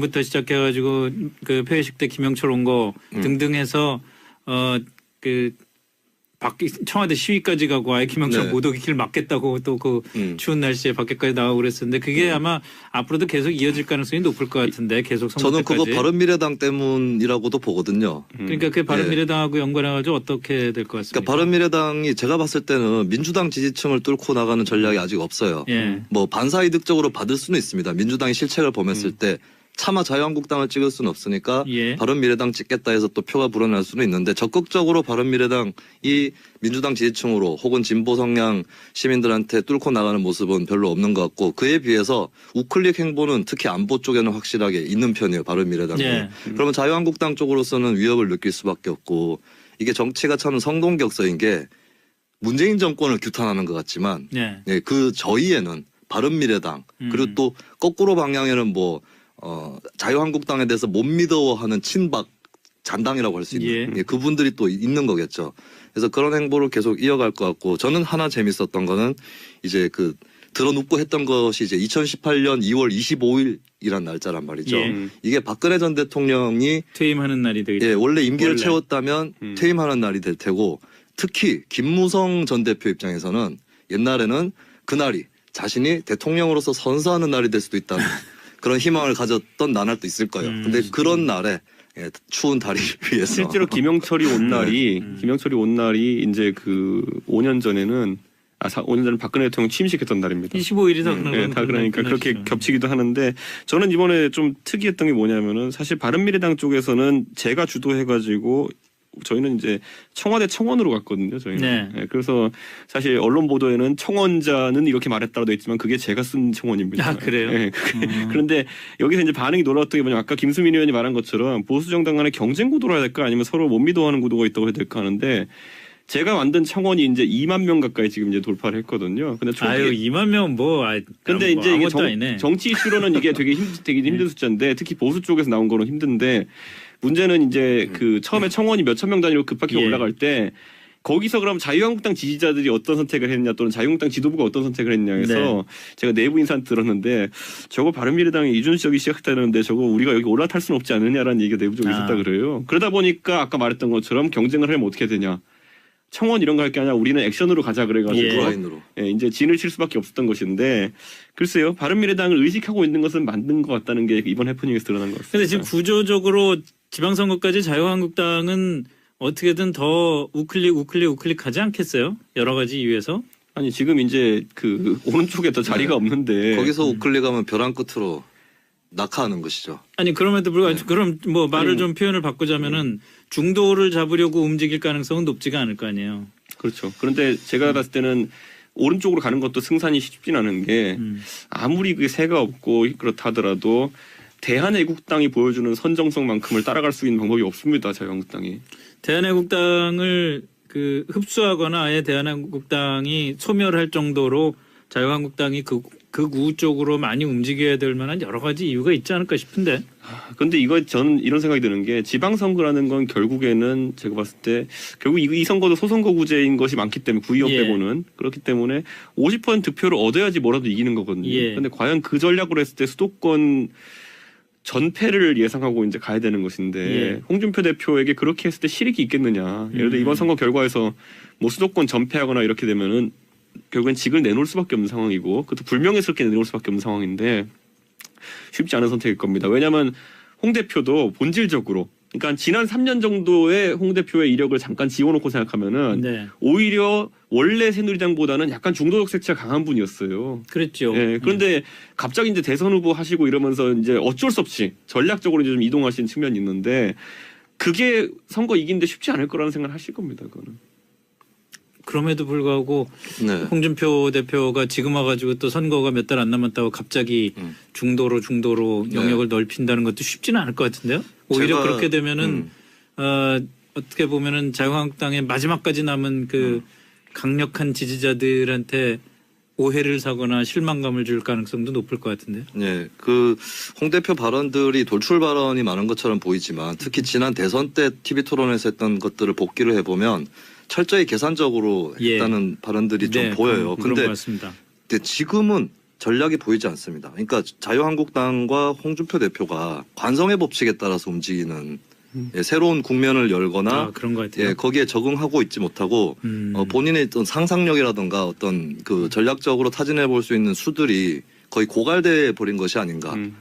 부터 시작해가지고 그 폐회식 때 김영철 온거 음. 등등 해서 어그 청와대 시위까지 가고 아예 김영철 네. 못 오기 길 막겠다고 또그 음. 추운 날씨에 밖에까지 나가고 그랬었는데 그게 아마 앞으로도 계속 이어질 가능성이 높을 것 같은데 계속 선거 저는 그거 때까지. 바른미래당 때문이라고도 보거든요. 그러니까 그 바른미래당하고 연관해가지고 어떻게 될 것 같습니까? 그러니까 바른미래당이 제가 봤을 때는 민주당 지지층을 뚫고 나가는 전략이 아직 없어요. 예. 뭐 반사이득적으로 받을 수는 있습니다. 민주당이 실책을 범했을 때 차마 자유한국당을 찍을 수는 없으니까 예. 바른미래당 찍겠다 해서 또 표가 불어날 수는 있는데 적극적으로 바른미래당이 민주당 지지층으로 혹은 진보 성향 시민들한테 뚫고 나가는 모습은 별로 없는 것 같고 그에 비해서 우클릭 행보는 특히 안보 쪽에는 확실하게 있는 편이에요. 바른미래당이. 예. 그러면 자유한국당 쪽으로서는 위협을 느낄 수밖에 없고 이게 정치가 참 성동격서인 게 문재인 정권을 규탄하는 것 같지만 예. 예, 그 저희에는 바른미래당 음. 그리고 또 거꾸로 방향에는 뭐 어, 자유한국당에 대해서 못 믿어하는 친박 잔당이라고 할 수 있는 예. 예, 그분들이 또 있는 거겠죠. 그래서 그런 행보를 계속 이어갈 것 같고 저는 하나 재밌었던 거는 이제 그 들어눕고 했던 것이 이제 2018년 2월 25일이란 날짜란 말이죠. 예. 이게 박근혜 전 대통령이 퇴임하는 날이 되겠죠. 예, 원래 임기를 원래. 채웠다면 음. 퇴임하는 날이 될 테고 특히 김무성 전 대표 입장에서는 옛날에는 그날이 자신이 대통령으로서 선서하는 날이 될 수도 있다는 그런 희망을 가졌던 나날도 있을 거예요. 음. 근데 그런 날에 예, 추운 다리를 위해서 실제로 김영철이 온 날이 음. 김영철이 온 날이 이제 그 5년 전에는 아 5년 전에 박근혜 대통령 취임식했던 날입니다. 25일이 다 네, 그런 다 그러니까 그렇게 그렇죠. 겹치기도 하는데 저는 이번에 좀 특이했던 게 뭐냐면은 사실 바른미래당 쪽에서는 제가 주도해가지고 저희는 이제 청와대 청원으로 갔거든요. 저희는. 네. 네, 그래서 사실 언론 보도에는 청원자는 이렇게 말했다고 돼 있지만 그게 제가 쓴 청원입니다. 아, 그래요? 네, 그게- 음. 그런데 여기서 이제 반응이 놀라웠던 게 뭐냐면 아까 김수민 의원이 말한 것처럼 보수 정당 간의 경쟁 구도로 해야 될까 아니면 서로 못 믿어하는 구도가 있다고 해야 될까 하는데 제가 만든 청원이 이제 2만 명 가까이 지금 이제 돌파를 했거든요. 근데 초기에 아유 2만 명뭐 아, 근데 뭐 이제 이게 아무것도 정, 아니네. 정치 이슈로는 이게 되게 힘 되게 힘든 숫자인데 특히 보수 쪽에서 나온 거는 힘든데 문제는 이제 그 처음에 청원이 몇천 명 단위로 급하게 예. 올라갈 때 거기서 그럼 자유한국당 지지자들이 어떤 선택을 했냐 또는 자유한국당 지도부가 어떤 선택을 했냐 해서 네. 제가 내부 인사한테 들었는데 저거 바른미래당이 이준석이 시작했다는데 저거 우리가 여기 올라탈 수는 없지 않느냐라는 얘기가 내부적으로 아. 있었다 그래요. 그러다 보니까 아까 말했던 것처럼 경쟁을 하면 어떻게 되냐. 청원 이런 거 할 게 아니라 우리는 액션으로 가자 그래가지고 예. 예, 이제 진을 칠 수밖에 없었던 것인데 글쎄요 바른미래당을 의식하고 있는 것은 맞는 것 같다는 게 이번 해프닝에서 드러난 것 같습니다. 근데 지금 구조적으로 지방선거까지 자유한국당은 어떻게든 더 우클릭 우클릭 우클릭 하지 않겠어요? 여러 가지 이유에서. 아니 지금 이제 그 오른쪽에 더 자리가 네. 없는데 거기서 우클릭하면 벼랑 끝으로 낙하하는 것이죠. 아니 그럼에도 불구하고 네. 그럼 뭐 말을 아니, 좀 표현을 바꾸자면은 중도를 잡으려고 움직일 가능성은 높지가 않을 거 아니에요. 그렇죠. 그런데 제가 봤을 때는 오른쪽으로 가는 것도 승산이 쉽진 않은 게 음. 아무리 그게 새가 없고 그렇다 하더라도 대한애국당이 보여주는 선정성만큼을 따라갈 수 있는 방법이 없습니다. 자유한국당이. 대한애국당을 그 흡수하거나 아예 대한애국당이 소멸할 정도로 자유한국당이 그 극우 쪽으로 많이 움직여야 될 만한 여러 가지 이유가 있지 않을까 싶은데. 근데 이거 저는 이런 생각이 드는 게 지방선거라는 건 결국에는 제가 봤을 때 결국 이, 이 선거도 소선거구제인 것이 많기 때문에 구의원 예. 빼고는 그렇기 때문에 50% 득표를 얻어야지 뭐라도 이기는 거거든요. 예. 근데 과연 그 전략으로 했을 때 수도권 전패를 예상하고 이제 가야 되는 것인데 예. 홍준표 대표에게 그렇게 했을 때 실익이 있겠느냐. 예를 들어 음. 이번 선거 결과에서 뭐 수도권 전패하거나 이렇게 되면은 결국엔 직을 내놓을 수밖에 없는 상황이고 그것도 불명예스럽게 내놓을 수밖에 없는 상황인데 쉽지 않은 선택일 겁니다. 왜냐하면 홍 대표도 본질적으로 그러니까 지난 3년 정도의 홍 대표의 이력을 잠깐 지워놓고 생각하면은 네. 오히려 원래 새누리당보다는 약간 중도적 색채가 강한 분이었어요. 그랬죠. 예, 그런데 갑자기 이제 대선 후보 하시고 이러면서 이제 어쩔 수 없이 전략적으로 이제 좀 이동하신 측면이 있는데 그게 선거 이기는데 쉽지 않을 거라는 생각을 하실 겁니다. 그거는. 그럼에도 불구하고 네. 홍준표 대표가 지금 와가지고 또 선거가 몇 달 안 남았다고 갑자기 음. 중도로 중도로 네. 영역을 넓힌다는 것도 쉽지는 않을 것 같은데요. 오히려 제가- 그렇게 되면은 음. 어, 어떻게 보면은 자유한국당의 마지막까지 남은 그 음. 강력한 지지자들한테 오해를 사거나 실망감을 줄 가능성도 높을 것 같은데요. 네, 그 홍 대표 발언들이 돌출 발언이 많은 것처럼 보이지만 특히 지난 대선 때 TV 토론에서 했던 것들을 복기를 해보면 철저히 계산적으로 예. 했다는 발언들이 좀 네, 보여요. 그런, 그런 근데, 지금은 전략이 보이지 않습니다. 그러니까 자유한국당과 홍준표 대표가 관성의 법칙에 따라서 움직이는 음. 예, 새로운 국면을 열거나 아, 그런 것 같아요. 예, 거기에 적응하고 있지 못하고 음. 어, 본인의 어떤 상상력이라든가 어떤 그 전략적으로 타진해 볼 수 있는 수들이 거의 고갈돼 버린 것이 아닌가. 음.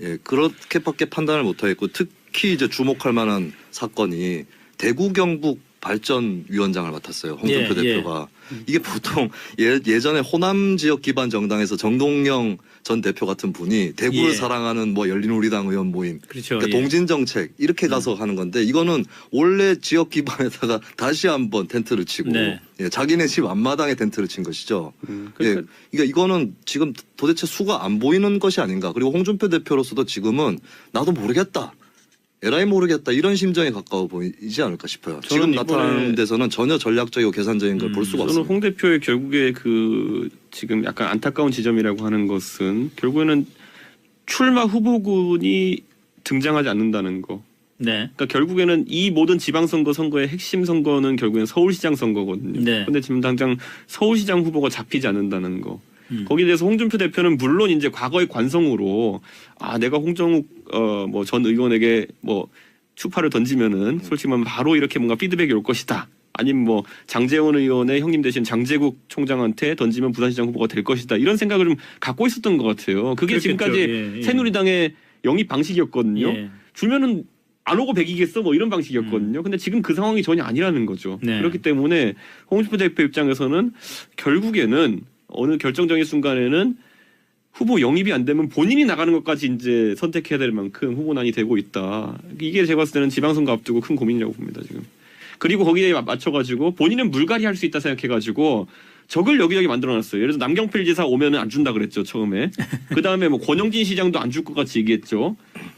예, 그렇게밖에 판단을 못 하겠고 특히 이제 주목할 만한 사건이 대구 경북 발전위원장을 맡았어요. 홍준표 예, 대표가 이게 보통 예, 예전에 호남 지역 기반 정당에서 정동영 전 대표 같은 분이 대구를 예. 사랑하는 뭐 열린우리당 의원 모임 그렇죠. 그러니까 예. 동진 정책 이렇게 가서 하는 건데 이거는 원래 지역 기반에다가 다시 한번 텐트를 치고 네. 예, 자기네 집 앞마당에 텐트를 친 것이죠. 음. 예, 그러니까 그러니까 이거는 지금 도대체 수가 안 보이는 것이 아닌가. 그리고 홍준표 대표로서도 지금은 나도 모르겠다. 에라이 모르겠다 이런 심정에 가까워 보이지 않을까 싶어요. 지금 저는 나타나는 데서는 전혀 전략적이고 계산적인 걸 음, 볼 수가 저는 없습니다. 홍 대표의 결국에 그 지금 약간 안타까운 지점이라고 하는 것은 결국에는 출마 후보군이 등장하지 않는다는 거. 네. 그러니까 결국에는 이 모든 지방선거 선거의 핵심 선거는 결국엔 서울시장 선거거든요. 네. 근데 지금 당장 서울시장 후보가 잡히지 않는다는 거. 음. 거기에 대해서 홍준표 대표는 물론 이제 과거의 관성으로 아 내가 홍정욱 어 뭐 전 의원에게 뭐 추파를 던지면은 솔직히 말하면 바로 이렇게 뭔가 피드백이 올 것이다. 아니면 뭐 장재원 의원의 형님 대신 장재국 총장한테 던지면 부산시장 후보가 될 것이다. 이런 생각을 좀 갖고 있었던 것 같아요. 그게 그렇겠죠. 지금까지 예, 예. 새누리당의 영입 방식이었거든요. 예. 주면은 안 오고 백이겠어 뭐 이런 방식이었거든요. 근데 지금 그 상황이 전혀 아니라는 거죠. 네. 그렇기 때문에 홍준표 대표 입장에서는 결국에는 어느 결정적인 순간에는 후보 영입이 안 되면 본인이 나가는 것까지 이제 선택해야 될 만큼 후보난이 되고 있다. 이게 제가 봤을 때는 지방선거 앞두고 큰 고민이라고 봅니다 지금. 그리고 거기에 맞춰가지고 본인은 물갈이 할 수 있다 생각해가지고 적을 여기저기 만들어놨어요. 예를 들어서 남경필 지사 오면은 안 준다 그랬죠 처음에. 그 다음에 뭐 권영진 시장도 안 줄 것 같이 얘기했죠.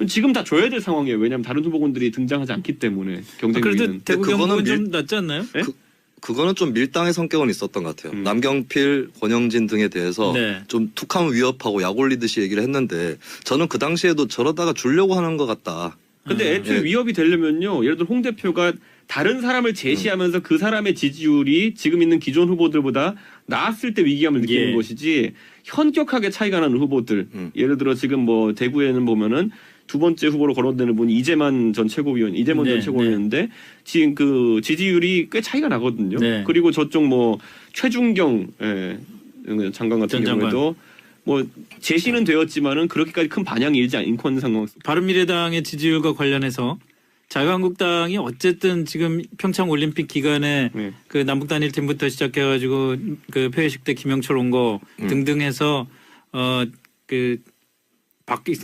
지금 다 줘야 될 상황이에요. 왜냐하면 다른 후보군들이 등장하지 않기 때문에 아, 경쟁력은. 그래도 대구 경북은 밀- 좀 낫지 않나요? 네? 그 거는 좀 밀당의 성격은 있었던 것 같아요. 음. 남경필, 권영진 등에 대해서 네. 좀 툭하면 위협하고 약 올리듯이 얘기를 했는데 저는 그 당시에도 저러다가 주려고 하는 것 같다. 근데 아, 애초에 예. 위협이 되려면요. 예를 들어 홍 대표가 다른 사람을 제시하면서 그 사람의 지지율이 지금 있는 기존 후보들보다 나았을 때 위기감을 느끼는 예. 것이지 현격하게 차이가 나는 후보들. 음. 예를 들어 지금 뭐 대구에는 보면은 두 번째 후보로 거론되는 분이 이재만 전 최고위원, 이재만 네, 전 최고위원인데 지금 그 지지율이 꽤 차이가 나거든요. 네. 그리고 저쪽 뭐 최중경 예, 장관 같은. 경우에도 뭐 제시는 되었지만은 그렇게까지 큰 반향이 일지 있는 상황. 바른미래당의 지지율과 관련해서 자유한국당이 어쨌든 지금 평창 올림픽 기간에 네. 그 남북 단일 팀부터 시작해가지고 그 폐회식 때 김영철 온거 음. 등등해서 어그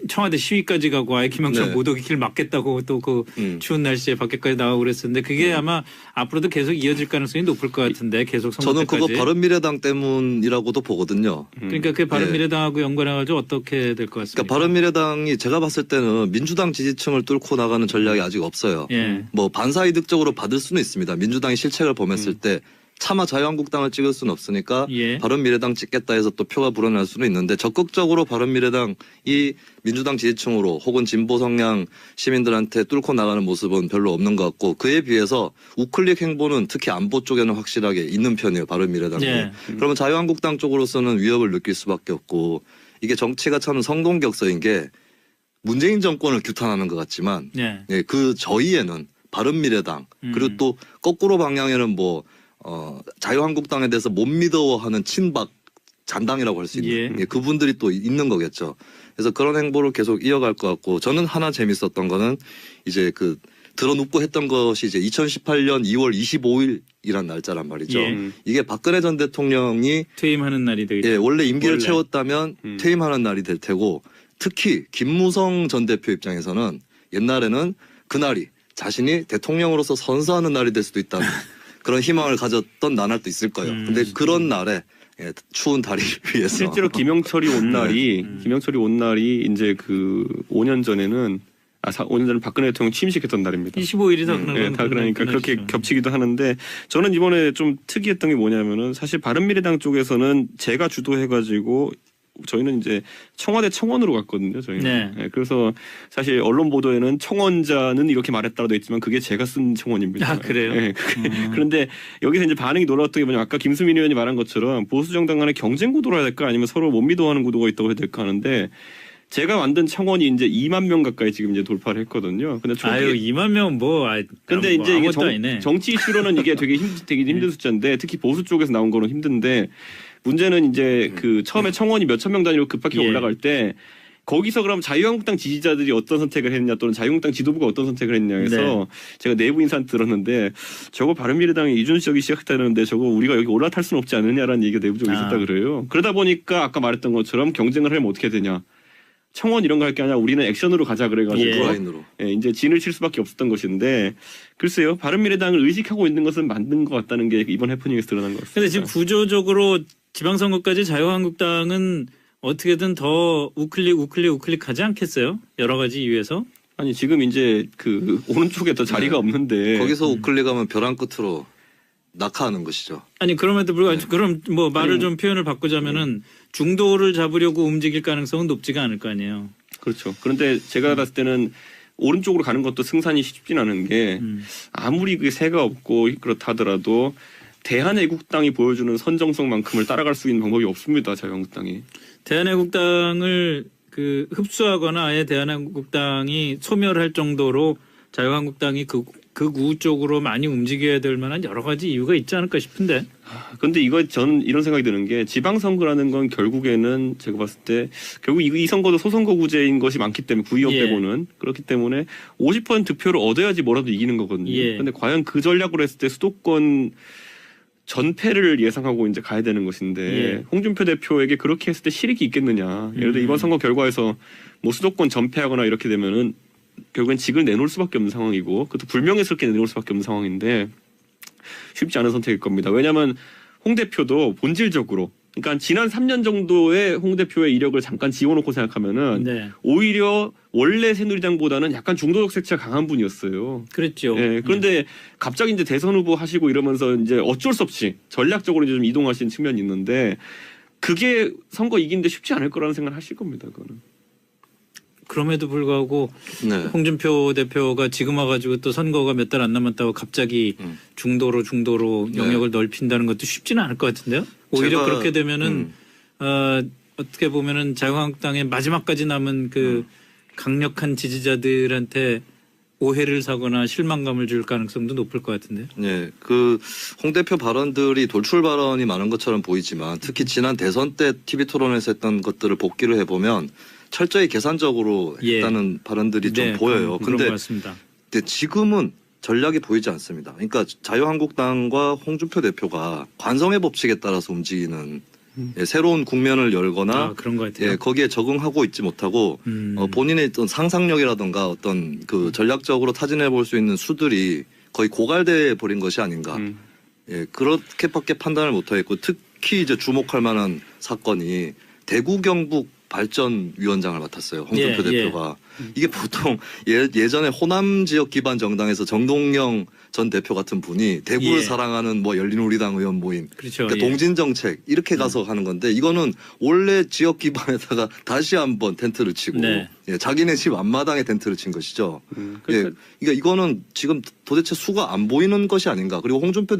청와대 시위까지 가고 아예 김영철 네. 못 오기 길 막겠다고 또그 음. 추운 날씨에 밖에까지 나가고 그랬었는데 그게 아마 앞으로도 계속 이어질 가능성이 높을 것 같은데 계속 선거 저는 그거 때까지. 바른미래당 때문이라고도 보거든요. 음. 그러니까 그 바른미래당하고 연관해가지고 어떻게 될 것 같습니까? 그러니까 바른미래당이 제가 봤을 때는 민주당 지지층을 뚫고 나가는 전략이 아직 없어요. 예. 뭐 반사이득적으로 받을 수는 있습니다. 민주당이 실책을 범했을 때 차마 자유한국당을 찍을 수는 없으니까 예. 바른미래당 찍겠다 해서 또 표가 불어날 수는 있는데 적극적으로 바른미래당 이 민주당 지지층으로 혹은 진보 성향 시민들한테 뚫고 나가는 모습은 별로 없는 것 같고 그에 비해서 우클릭 행보는 특히 안보 쪽에는 확실하게 있는 편이에요. 바른미래당이. 예. 그러면 자유한국당 쪽으로서는 위협을 느낄 수밖에 없고 이게 정치가 참 성동격서인 게 문재인 정권을 규탄하는 것 같지만 예. 예, 그 저희에는 바른미래당 음. 그리고 또 거꾸로 방향에는 뭐 어, 자유한국당에 대해서 못 믿어하는 친박 잔당이라고 할 수 있는 예. 예, 그분들이 또 있는 거겠죠. 그래서 그런 행보를 계속 이어갈 것 같고 저는 하나 재밌었던 거는 이제 그 들어눕고 했던 것이 이제 2018년 2월 25일이란 날짜란 말이죠. 예. 음. 이게 박근혜 전 대통령이 퇴임하는 날이 되겠죠. 예, 원래 임기를 원래. 채웠다면 음. 퇴임하는 날이 될 테고 특히 김무성 전 대표 입장에서는 옛날에는 그날이 자신이 대통령으로서 선서하는 날이 될 수도 있다는 그런 희망을 가졌던 나날도 있을 거예요. 음. 근데 그런 날에 예, 추운 다리를 위해서 실제로 김영철이 온 날이 음. 김영철이 온 날이 이제 그 5년 전에는 아 5년 전에 박근혜 대통령 취임식했던 날입니다. 25일이 다 음, 그런 예, 다 그러니까 그렇게 겹치기도 하는데 저는 이번에 좀 특이했던 게 뭐냐면은 사실 바른미래당 쪽에서는 제가 주도해가지고 저희는 이제 청와대 청원으로 갔거든요. 저희는. 네. 예, 그래서 사실 언론 보도에는 청원자는 이렇게 말했다고 돼 있지만 그게 제가 쓴 청원입니다. 아, 그래요? 예, 그게- 음. 그런데 여기서 이제 반응이 놀라웠던 게 뭐냐면 아까 김수민 의원이 말한 것처럼 보수 정당 간의 경쟁 구도로 해야 될까 아니면 서로 못 믿어하는 구도가 있다고 해야 될까 하는데 제가 만든 청원이 이제 2만 명 가까이 지금 이제 돌파를 했거든요. 근데 초기에 아유 2만 명은 뭐 아, 근데 뭐 이제 이게 정. 정치 이슈로는 이게 되게 힘 되게 힘든 숫자인데 특히 보수 쪽에서 나온 거는 힘든데 문제는 이제 그 처음에 청원이 몇천 명 단위로 급하게 예. 올라갈 때 거기서 그럼 자유한국당 지지자들이 어떤 선택을 했냐 또는 자유한국당 지도부가 어떤 선택을 했냐 해서 네. 제가 내부 인사한테 들었는데 저거 바른미래당이 이준석이 시작했다는데 저거 우리가 여기 올라탈 수는 없지 않느냐라는 얘기가 내부적으로 아. 있었다 그래요. 그러다 보니까 아까 말했던 것처럼 경쟁을 하면 어떻게 되냐. 청원 이런 거 할 게 아니라 우리는 액션으로 가자 그래가지고 예. 예, 이제 진을 칠 수밖에 없었던 것인데 글쎄요 바른미래당을 의식하고 있는 것은 맞는 것 같다는 게 이번 해프닝에서 드러난 것 같습니다. 근데 지금 구조적으로 지방선거까지 자유한국당은 어떻게든 더 우클릭 우클릭 우클릭 하지 않겠어요? 여러 가지 이유에서. 아니 지금 이제 그 오른쪽에 더 자리가 네. 없는데 거기서 우클릭하면 벼랑 끝으로 낙하하는 것이죠. 아니 그럼에도 불구하고 그럼 뭐 말을 아니, 좀 표현을 바꾸자면은 중도를 잡으려고 움직일 가능성은 높지가 않을 거 아니에요. 그렇죠. 그런데 제가 봤을 때는 오른쪽으로 가는 것도 승산이 쉽진 않은 게 음. 아무리 그게 새가 없고 그렇다 하더라도 대한애국당이 보여주는 선정성만큼을 따라갈 수 있는 방법이 없습니다. 자유한국당이. 대한애국당을 그 흡수하거나 아예 대한애국당이 소멸할 정도로 자유한국당이 그 극우 쪽으로 많이 움직여야 될 만한 여러 가지 이유가 있지 않을까 싶은데. 근데 이거 저는 이런 생각이 드는 게 지방선거라는 건 결국에는 제가 봤을 때 결국 이, 이 선거도 소선거구제인 것이 많기 때문에 구의원 예. 빼고는 그렇기 때문에 50% 득표를 얻어야지 뭐라도 이기는 거거든요. 예. 근데 과연 그 전략으로 했을 때 수도권 전패를 예상하고 이제 가야 되는 것인데 예. 홍준표 대표에게 그렇게 했을 때 실익이 있겠느냐. 예를 들어 음. 이번 선거 결과에서 뭐 수도권 전패하거나 이렇게 되면은 결국엔 직을 내놓을 수밖에 없는 상황이고 그것도 불명예스럽게 내놓을 수밖에 없는 상황인데 쉽지 않은 선택일 겁니다. 왜냐하면 홍 대표도 본질적으로 그러니까 지난 3년 정도의 홍 대표의 이력을 잠깐 지워놓고 생각하면은 네. 오히려 원래 새누리당보다는 약간 중도적 색채가 강한 분이었어요. 그랬죠. 예, 그런데 갑자기 이제 대선 후보 하시고 이러면서 이제 어쩔 수 없이 전략적으로 이제 좀 이동하신 측면이 있는데 그게 선거 이기는데 쉽지 않을 거라는 생각을 하실 겁니다. 그거는. 그럼에도 불구하고 네. 홍준표 대표가 지금 와가지고 또 선거가 몇 달 안 남았다고 갑자기 음. 중도로 중도로 네. 영역을 넓힌다는 것도 쉽지는 않을 것 같은데요. 오히려 제가- 그렇게 되면은 음. 어, 어떻게 보면은 자유한국당의 마지막까지 남은 그 음. 강력한 지지자들한테 오해를 사거나 실망감을 줄 가능성도 높을 것 같은데요. 예, 그홍 대표 발언들이 돌출 발언이 많은 것처럼 보이지만 특히 지난 대선 때 TV 토론에서 했던 것들을 복기를 해보면 철저히 계산적으로 예. 했다는 발언들이 좀 네, 보여요. 그런, 그런 근데 지금은 전략이 보이지 않습니다. 그러니까 자유한국당과 홍준표 대표가 관성의 법칙에 따라서 움직이는 음. 예, 새로운 국면을 열거나 아, 그런 것 같아요. 예, 거기에 적응하고 있지 못하고 음. 어, 본인의 어떤 상상력이라던가 어떤 그 전략적으로 타진해 볼 수 있는 수들이 거의 고갈돼 버린 것이 아닌가. 음. 예, 그렇게밖에 판단을 못하겠고 특히 이제 주목할 만한 사건이 대구 경북 발전위원장을 맡았어요. 홍준표 예, 예. 대표가 이게 보통 예, 예전에 호남 지역 기반 정당에서 정동영 전 대표 같은 분이 대구를 예. 사랑하는 뭐 열린우리당 의원 모임 그렇죠. 그러니까 예. 동진 정책 이렇게 가서 하는 건데 이거는 원래 지역 기반에다가 다시 한번 텐트를 치고 네. 예, 자기네 집 앞마당에 텐트를 친 것이죠. 음. 예, 그러니까 그러니까 이거는 지금 도대체 수가 안 보이는 것이 아닌가. 그리고 홍준표